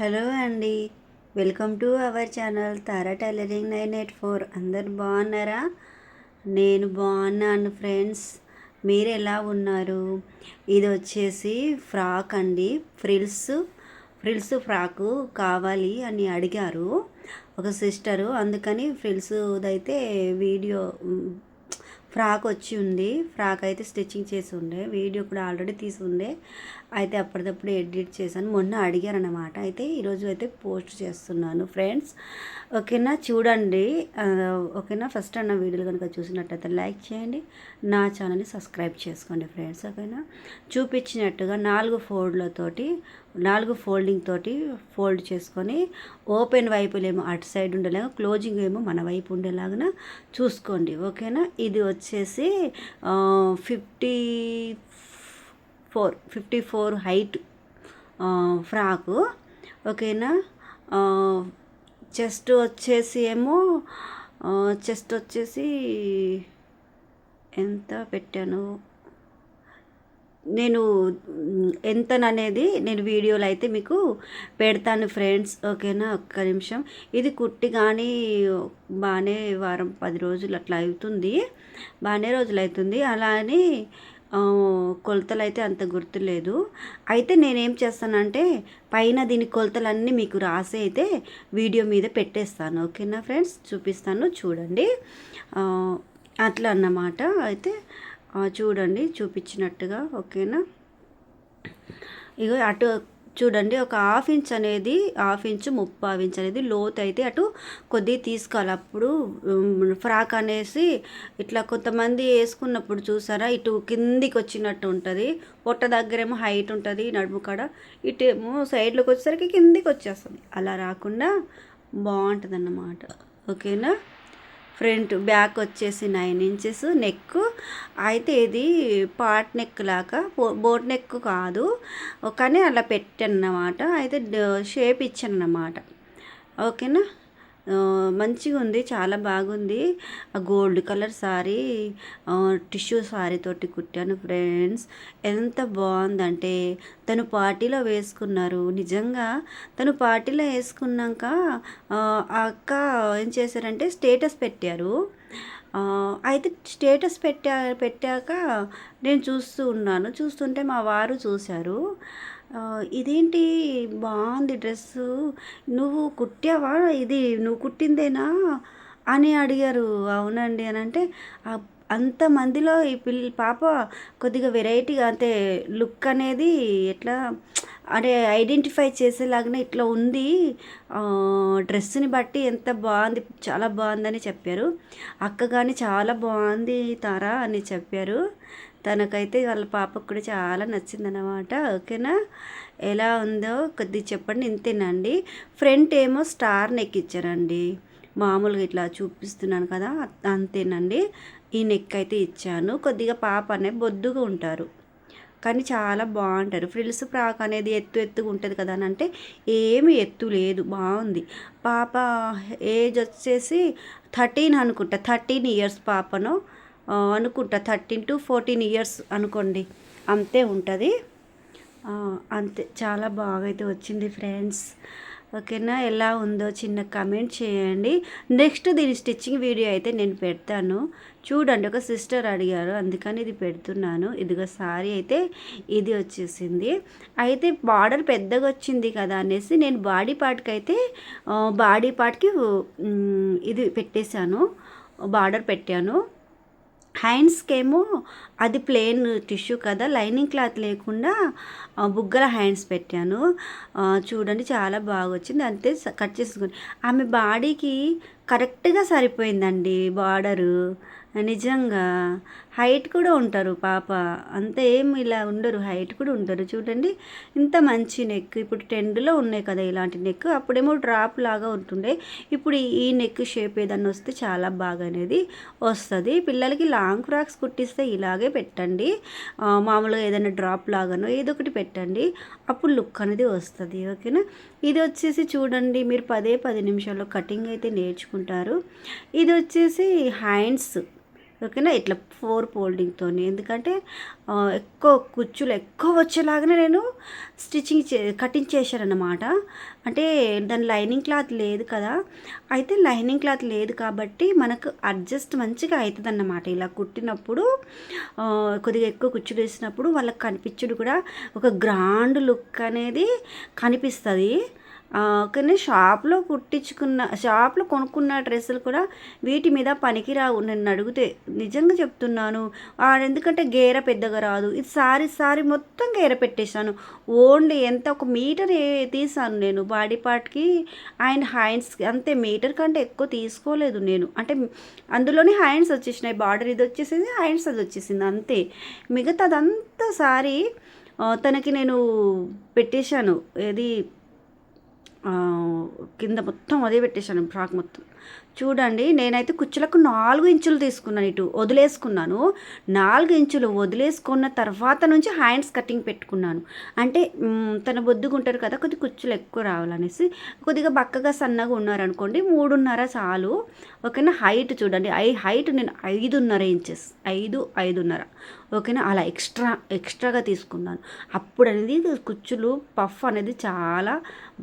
Hello అండి. Welcome to our channel Tara tailoring nine eight four. అందరు బాగున్నారా? నేను బాగున్నాను ఫ్రెండ్స్. మీరు ఎలా ఉన్నారు? ఇది వచ్చేసి ఫ్రాక్ అండి. ఫ్రిల్స్. ఫ్రిల్స్ ఫ్రాకు కావాలి అని అడిగారు ఒక సిస్టరు. అందుకని ఫ్రిల్స్ అయితే వీడియో ఫ్రాక్ వచ్చి ఉంది. ఫ్రాక్ అయితే స్టిచ్చింగ్ చేసి ఉండే. వీడియో కూడా ఆల్రెడీ తీసి ఉండే. అయితే అప్పటికప్పుడు ఎడిట్ చేశాను. మొన్న అడిగారనమాట అయితే ఈరోజు అయితే పోస్ట్ చేస్తున్నాను ఫ్రెండ్స్. ఓకేనా? చూడండి. ఓకేనా? ఫస్ట్ అన్న వీడియోలు కనుక చూసినట్టయితే లైక్ చేయండి. నా ఛానల్ని సబ్స్క్రైబ్ చేసుకోండి ఫ్రెండ్స్. ఓకేనా? చూపించినట్టుగా నాలుగు ఫోల్డ్లతోటి నాలుగు ఫోల్డింగ్ తోటి ఫోల్డ్ చేసుకొని ఓపెన్ వైపులేమో అటు సైడ్ ఉండేలాగా క్లోజింగ్ ఏమో మన వైపు ఉండేలాగా చూసుకోండి ఓకేనా? ఇది వచ్చేసి fifty four fifty four height frock ఓకేనా? చెస్ట్ వచ్చేసి ఏమో చెస్ట్ వచ్చేసి ఎంత పెట్టాను? నేను ఎంతననేది నేను వీడియోలు అయితే మీకు పెడతాను ఫ్రెండ్స్. ఓకేనా? ఒక్క నిమిషం. ఇది కుట్టి కానీ బాగానే వారం పది రోజులు అట్లా అవుతుంది. బాగానే రోజులు అవుతుంది అలా అని కొలతలు అయితే అంత గుర్తులేదు అయితే నేనేం చేస్తానంటే పైన దీని కొలతలన్నీ మీకు రాసి అయితే వీడియో మీద పెట్టేస్తాను. ఓకేనా ఫ్రెండ్స్? చూపిస్తాను చూడండి. అట్లా అన్నమాట. అయితే చూడండి చూపించినట్టుగా ఓకేనా? ఇగో అటు చూడండి ఒక హాఫ్ ఇంచ్ అనేది హాఫ్ ఇంచ్ ముప్పావు ఇంచ్ అనేది లోత్ అయితే అటు కొద్దిగా తీసుకోవాలి. అప్పుడు ఫ్రాక్ అనేసి ఇట్లా కొంతమంది వేసుకున్నప్పుడు చూసారా ఇటు కిందికి వచ్చినట్టు ఉంటుంది. పొట్ట దగ్గరేమో హైట్ ఉంటుంది నడుము కాడ. ఇటేమో సైడ్లోకి వచ్చేసరికి కిందికి వచ్చేస్తుంది. అలా రాకుండా బాగుంటుంది అన్నమాట ఓకేనా? ఫ్రంట్ బ్యాక్ వచ్చేసి నైన్ ఇంచెస్ నెక్. అయితే ఇది పాట్ నెక్ లాగా బోట్ నెక్ కాదు. కానీ అలా పెట్టానమాట అయితే షేప్ ఇచ్చాను అన్నమాట ఓకేనా మంచిగా ఉంది చాలా బాగుంది. ఆ gold colour sari tissue sari తోటి కుట్టాను ఫ్రెండ్స్. ఎంత బాగుందంటే తను పార్టీలో వేసుకున్నారు. నిజంగా తను పార్టీలో వేసుకున్నాక ఆ అక్క ఏం చేశారంటే స్టేటస్ పెట్టారు. అయితే స్టేటస్ పెట్టా పెట్టాక నేను చూస్తూ ఉన్నాను. చూస్తుంటే మా వారు చూశారు. ఇదేంటి? బాగుంది డ్రెస్సు. నువ్వు కుట్టావా? ఇది నువ్వు కుట్టిందేనా? అని అడిగారు. అవునండి అని అంటే అంతమందిలో ఈ పిల్ల పాప కొద్దిగా వెరైటీగా అంటే లుక్ అనేది ఎట్లా అంటే ఐడెంటిఫై చేసేలాగానే ఇట్లా ఉంది. డ్రెస్ని బట్టి ఎంత బాగుంది చాలా బాగుందని చెప్పారు. అక్క కానీ చాలా బాగుంది తారా అని చెప్పారు. తనకైతే వాళ్ళ పాపకు కూడా చాలా నచ్చిందనమాట ఓకేనా? ఎలా ఉందో కొద్దిగా చెప్పండి ఇంతేనండి ఫ్రంట్ ఏమో స్టార్ నెక్ ఇచ్చారండి. మామూలుగా ఇట్లా చూపిస్తున్నాను కదా అంతేనండి ఈ నెక్ అయితే ఇచ్చాను. కొద్దిగా పాప అనే బొద్దుగా ఉంటారు. కానీ చాలా బాగుంటారు. ఫ్రిల్స్ ఫ్రాక్ అనేది ఎత్తు ఎత్తుగా ఉంటుంది కదా అని అంటే ఏమి ఎత్తు లేదు బాగుంది. పాప ఏజ్ వచ్చేసి థర్టీన్ అనుకుంటా థర్టీన్ ఇయర్స్ పాపను. అనుకుంటా థర్టీన్ టు ఫోర్టీన్ ఇయర్స్ అనుకోండి. అంతే ఉంటుంది. అంతే చాలా బాగా అయితే వచ్చింది ఫ్రెండ్స్. ఓకేనా ఎలా ఉందో చిన్న కమెంట్ చేయండి. నెక్స్ట్ దీని స్టిచ్చింగ్ వీడియో అయితే నేను పెడతాను. చూడండి ఒక సిస్టర్ అడిగారు అందుకని ఇది పెడుతున్నాను. ఇదిగో సారీ అయితే ఇది వచ్చేసింది. అయితే బార్డర్ పెద్దగా వచ్చింది కదా అనేసి నేను బాడీ పార్ట్కి అయితే బాడీ పార్ట్కి ఇది పెట్టేశాను. బార్డర్ పెట్టాను. హ్యాండ్స్కేమో అది ప్లెయిన్ టిష్యూ కదా లైనింగ్ క్లాత్ లేకుండా బుగ్గల హ్యాండ్స్ పెట్టాను. చూడండి చాలా బాగా వచ్చింది అంతే కట్ చేసుకుని ఆమె బాడీకి కరెక్ట్గా సరిపోయిందండి బార్డరు. నిజంగా హైట్ కూడా ఉంటారు పాప. అంత ఏం ఇలా ఉండరు హైట్ కూడా ఉండరు. చూడండి ఇంత మంచి నెక్. ఇప్పుడు టెండ్లో ఉన్నాయి కదా ఇలాంటి నెక్. అప్పుడేమో డ్రాప్ లాగా ఉంటుండే. ఇప్పుడు ఈ నెక్ షేప్ ఏదన్నా వస్తే చాలా బాగా అనేది వస్తుంది. పిల్లలకి లాంగ్ ఫ్రాక్స్ కుట్టిస్తే ఇలాగే పెట్టండి. మామూలుగా ఏదైనా డ్రాప్ లాగానో ఏదో ఒకటి పెట్టండి. అప్పుడు లుక్ అనేది వస్తుంది. ఓకేనా? ఇది వచ్చేసి చూడండి మీరు పదే పది నిమిషాల్లో కటింగ్ అయితే నేర్చుకుంటారు. ఇది వచ్చేసి హ్యాండ్స్. ఓకేనా? ఇట్లా ఫోర్ ఫోల్డింగ్తో ఎందుకంటే ఎక్కువ కుచ్చులు ఎక్కువ వచ్చేలాగానే నేను స్టిచ్చింగ్ చే కటింగ్ చేశానన్నమాట. అంటే దాని లైనింగ్ క్లాత్ లేదు కదా. అయితే లైనింగ్ క్లాత్ లేదు కాబట్టి మనకు అడ్జస్ట్ మంచిగా అవుతుంది అన్నమాట ఇలా కుట్టినప్పుడు కొద్దిగా ఎక్కువ కుచ్చులు వేసినప్పుడు వాళ్ళకి కనిపించుడు కూడా ఒక గ్రాండ్ లుక్ అనేది కనిపిస్తుంది. కానీ షాప్లో కుట్టించుకున్న షాప్లో కొనుక్కున్న డ్రెస్సులు కూడా వీటి మీద పనికిరావు నన్ను అడిగితే. నిజంగా చెప్తున్నాను. ఎందుకంటే గేర పెద్దగా రాదు. ఇది సారీ సారీ మొత్తం గేర పెట్టేశాను. ఓన్లీ ఎంత ఒక మీటర్ తీసాను నేను. బాడీ పార్ట్కి అండ్ హ్యాండ్స్ అంతే. మీటర్ కంటే ఎక్కువ తీసుకోలేదు నేను. అంటే అందులోనే హ్యాండ్స్ వచ్చేసినాయి. బార్డర్ ఇది వచ్చేసింది హ్యాండ్స్ అది వచ్చేసింది. అంతే. మిగతాదంతా సారీ తనకి నేను పెట్టేశాను. ఏది కింద మొత్తం అదే పెట్టేశాను ఫ్రాక్ మొత్తం. చూడండి నేనైతే కుచ్చులకు నాలుగు ఇంచులు తీసుకున్నాను ఇటు వదిలేసుకున్నాను. నాలుగు ఇంచులు వదిలేసుకున్న తర్వాత నుంచి హ్యాండ్స్ కటింగ్ పెట్టుకున్నాను. అంటే తన బొద్దుగుంటారు కదా కొద్దిగా కుచ్చులు ఎక్కువ రావాలనేసి కొద్దిగా బక్కగా సన్నగా ఉన్నారనుకోండి మూడున్నర చాలు. ఓకేనా హైట్ చూడండి ఐ హైట్ నేను ఐదున్నర ఇంచెస్ ఐదు ఐదున్నర. ఓకేనా అలా ఎక్స్ట్రా ఎక్స్ట్రాగా తీసుకున్నాను. అప్పుడు అనేది కుచ్చులు పఫ్ అనేది చాలా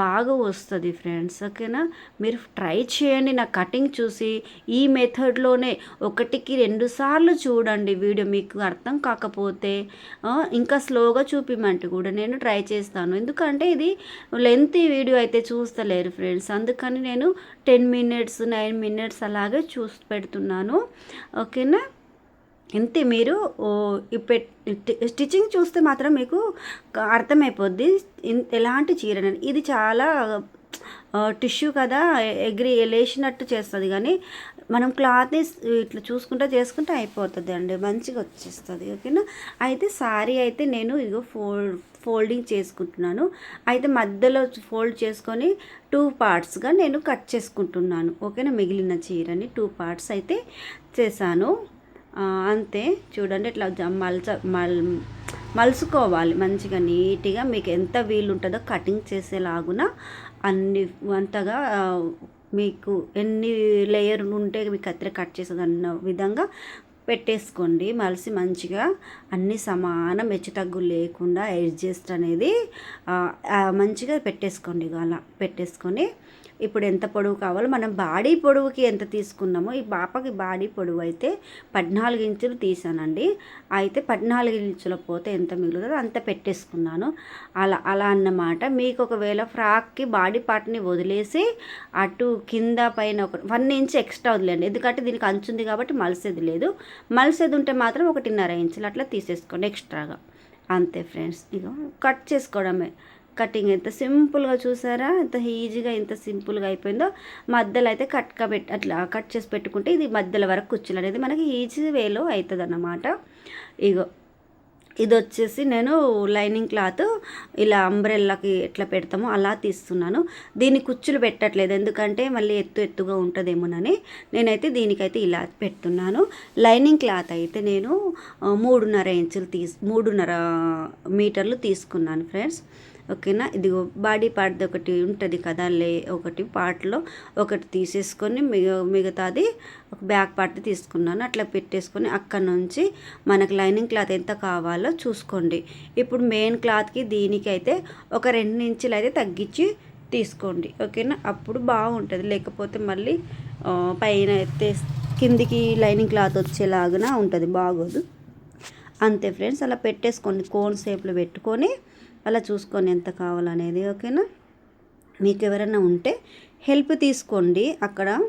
బాగా వస్తుంది ఫ్రెండ్స్ ఓకేనా. మీరు ట్రై చేయండి నా కటింగ్ చూసి ఈ మెథడ్లోనే ఒకటికి రెండు సార్లు చూడండి. వీడియో మీకు అర్థం కాకపోతే ఇంకా స్లోగా చూపిమంటే కూడా నేను ట్రై చేస్తాను. ఎందుకంటే ఇది లెంత్ వీడియో అయితే చూస్తలేరు ఫ్రెండ్స్. అందుకని నేను టెన్ మినిట్స్ నైన్ మినిట్స్ అలాగే చూసి పెడుతున్నాను. ఓకేనా? ఇంతే మీరు ఓ, స్టిచ్చింగ్ చూస్తే మాత్రం మీకు అర్థమైపోద్ది. ఎలాంటి చీర ఇది చాలా టిష్యూ కదా ఎగిరి లేచినట్టు చేస్తుంది. కానీ మనం క్లాత్ని ఇట్లా చూసుకుంటా చేసుకుంటే అయిపోతుంది అండి. మంచిగా వచ్చేస్తుంది ఓకేనా? అయితే సారీ అయితే నేను ఇగో ఫోల్డ్ ఫోల్డింగ్ చేసుకుంటున్నాను. అయితే మధ్యలో ఫోల్డ్ చేసుకొని టూ పార్ట్స్గా నేను కట్ చేసుకుంటున్నాను ఓకేనా? మిగిలిన చీరని టూ పార్ట్స్ అయితే చేశాను. అంతే. చూడండి ఇట్లా జ- మల్ మలుసుకోవాలి. మంచిగా నీట్గా మీకు ఎంత వీలు ఉంటుందో కటింగ్ చేసేలాగున అన్ని అంతగా మీకు ఎన్ని లేయర్ ఉంటే మీకు కత్తిర కట్ చేసేది అన్న విధంగా పెట్టేసుకోండి. మలిసి మంచిగా అన్ని సమానం హెచ్చుతగ్గు లేకుండా అడ్జస్ట్ అనేది మంచిగా పెట్టేసుకోండి. అలా పెట్టేసుకొని ఇప్పుడు ఎంత పొడవు కావాలో మనం బాడీ పొడవుకి ఎంత తీసుకున్నామో ఈ పాపకి బాడీ పొడవు అయితే పద్నాలుగు ఇంచులు తీసానండి. అయితే పద్నాలుగు ఇంచుల పోతే ఎంత మిగులుతుందో అంత పెట్టేసుకున్నాను. అలా అలా అన్నమాట. మీకు ఒకవేళ ఫ్రాక్కి బాడీ పార్ట్ని వదిలేసి అటు కింద పైన ఒక వన్ ఇంచ్ ఎక్స్ట్రా వదిలేండి ఎందుకంటే దీనికి అంచుంది కాబట్టి మలిసేది లేదు. మలసేది ఉంటే మాత్రం ఒకటిన్నర ఇంచులు అట్లా తీసేసుకోండి ఎక్స్ట్రాగా. అంతే ఫ్రెండ్స్. ఇక కట్ చేసుకోవడమే. కటింగ్ ఎంత సింపుల్గా చూసారా? ఎంత ఈజీగా ఎంత సింపుల్గా అయిపోయిందో మధ్యలో అయితే కట్గా పెట్ అట్లా కట్ చేసి పెట్టుకుంటే ఇది మధ్యలో వరకు కుచ్చులు అనేది మనకి ఈజీ వేలో అవుతుంది అన్నమాట ఇగో ఇది వచ్చేసి నేను లైనింగ్ క్లాత్ ఇలా అంబ్రెల్లాకి ఎట్లా పెడతామో అలా తీస్తున్నాను. దీన్ని కుచ్చులు పెట్టట్లేదు. ఎందుకంటే మళ్ళీ ఎత్తు ఎత్తుగా ఉంటుందేమోనని నేనైతే దీనికైతే ఇలా పెడుతున్నాను. లైనింగ్ క్లాత్ అయితే నేను మూడున్నర ఇంచులు తీసు మూడున్నర మీటర్లు తీసుకున్నాను ఫ్రెండ్స్. ఓకేనా? ఇదిగో బాడీ పార్ట్ ఒకటి ఉంటుంది కదా లే ఒకటి పార్ట్లో ఒకటి తీసేసుకొని మిగ మిగతాది ఒక బ్యాక్ పార్ట్ తీసుకున్నాను. అట్లా పెట్టేసుకొని అక్కడ నుంచి మనకు లైనింగ్ క్లాత్ ఎంత కావాలో చూసుకోండి. ఇప్పుడు మెయిన్ క్లాత్కి దీనికి అయితే ఒక రెండు ఇంచులు అయితే తగ్గించి తీసుకోండి. ఓకేనా? అప్పుడు బాగుంటుంది. లేకపోతే మళ్ళీ పైన ఎత్తే కిందికి లైనింగ్ క్లాత్ వచ్చేలాగా ఉంటుంది. బాగోదు. అంతే ఫ్రెండ్స్ అలా పెట్టేసుకోండి కోన్ షేప్లో పెట్టుకొని అలా చూసుకొని ఎంత కావాలనేది ఓకేనా? మీకు ఎవరైనా ఉంటే హెల్ప్ తీసుకోండి. అక్కడ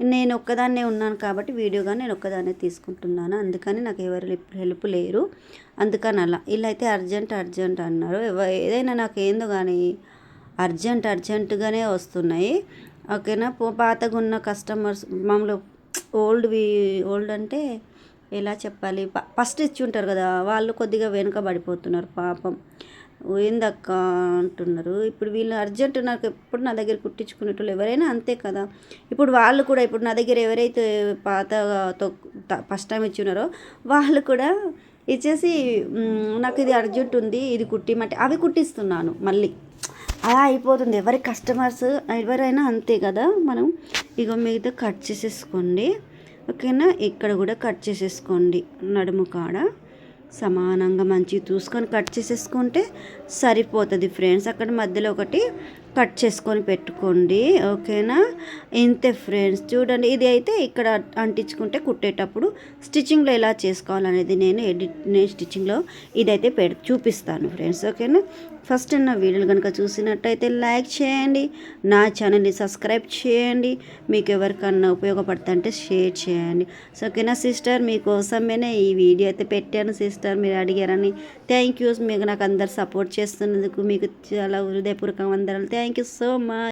నేను ఒక్కదాన్నే ఉన్నాను కాబట్టి వీడియోగా నేను ఒక్కదాన్నే తీసుకుంటున్నాను. అందుకని నాకు ఎవరు హెల్ప్- హెల్ప్ లేరు. అందుకని అలా. ఇలా అయితే అర్జెంట్ అర్జెంట్ అన్నారు. ఏదైనా నాకు ఏందో కానీ అర్జెంట్ అర్జెంటుగానే వస్తున్నాయి. ఓకేనా? పో- పాతగా ఉన్న కస్టమర్స్ మామూలు ఓల్డ్వి ఓల్డ్ అంటే ఎలా చెప్పాలి? ఫస్ట్ ఇచ్చి ఉంటారు కదా వాళ్ళు కొద్దిగా వెనుకబడిపోతున్నారు పాపం. ఏందక్క అంటున్నారు? ఇప్పుడు వీళ్ళు అర్జెంట్ నాకు ఎప్పుడు నా దగ్గర కుట్టించుకునేటోళ్ళు ఎవరైనా అంతే కదా. ఇప్పుడు వాళ్ళు కూడా ఇప్పుడు నా దగ్గర ఎవరైతే పాత ఫస్ట్ టైం ఇచ్చి ఉన్నారో వాళ్ళు కూడా ఇచ్చేసి నాకు ఇది అర్జెంట్ ఉంది ఇది కుట్టిమంటే అవి కుట్టిస్తున్నాను మళ్ళీ. అలా అయిపోతుంది. ఎవరి కస్టమర్స్ ఎవరైనా అంతే కదా మనం. ఇక మిగతా కట్ చేసేసుకోండి. ఓకేనా? ఇక్కడ కూడా కట్ చేసేసుకోండి నడుము కాడ. సమానంగా మంచిగా చూసుకొని కట్ చేసేసుకుంటే సరిపోతుంది ఫ్రెండ్స్. అక్కడ మధ్యలో ఒకటి కట్ చేసుకొని పెట్టుకోండి ఓకేనా? ఇంతే ఫ్రెండ్స్ చూడండి. ఇది అయితే ఇక్కడ అంటించుకుంటే కుట్టేటప్పుడు స్టిచ్చింగ్లో ఎలా చేసుకోవాలనేది నేను ఎడిట్ నేను స్టిచ్చింగ్లో ఇదైతే పె చూపిస్తాను ఫ్రెండ్స్ ఓకేనా? ఫస్ట్ నా వీడియోలు కనుక చూసినట్టయితే లైక్ చేయండి నా ఛానల్ని సబ్స్క్రైబ్ చేయండి మీకు ఎవరికన్నా ఉపయోగపడుతుంటే షేర్ చేయండి సో ఓకేనా? సిస్టర్ మీకోసమేనే ఈ వీడియో అయితే పెట్టాను సిస్టర్ మీరు అడిగారని. Thank you. మీకు నాకు అందరు సపోర్ట్ చేస్తున్నందుకు మీకు చాలా హృదయపూర్వక వందనాలు. Thank you so much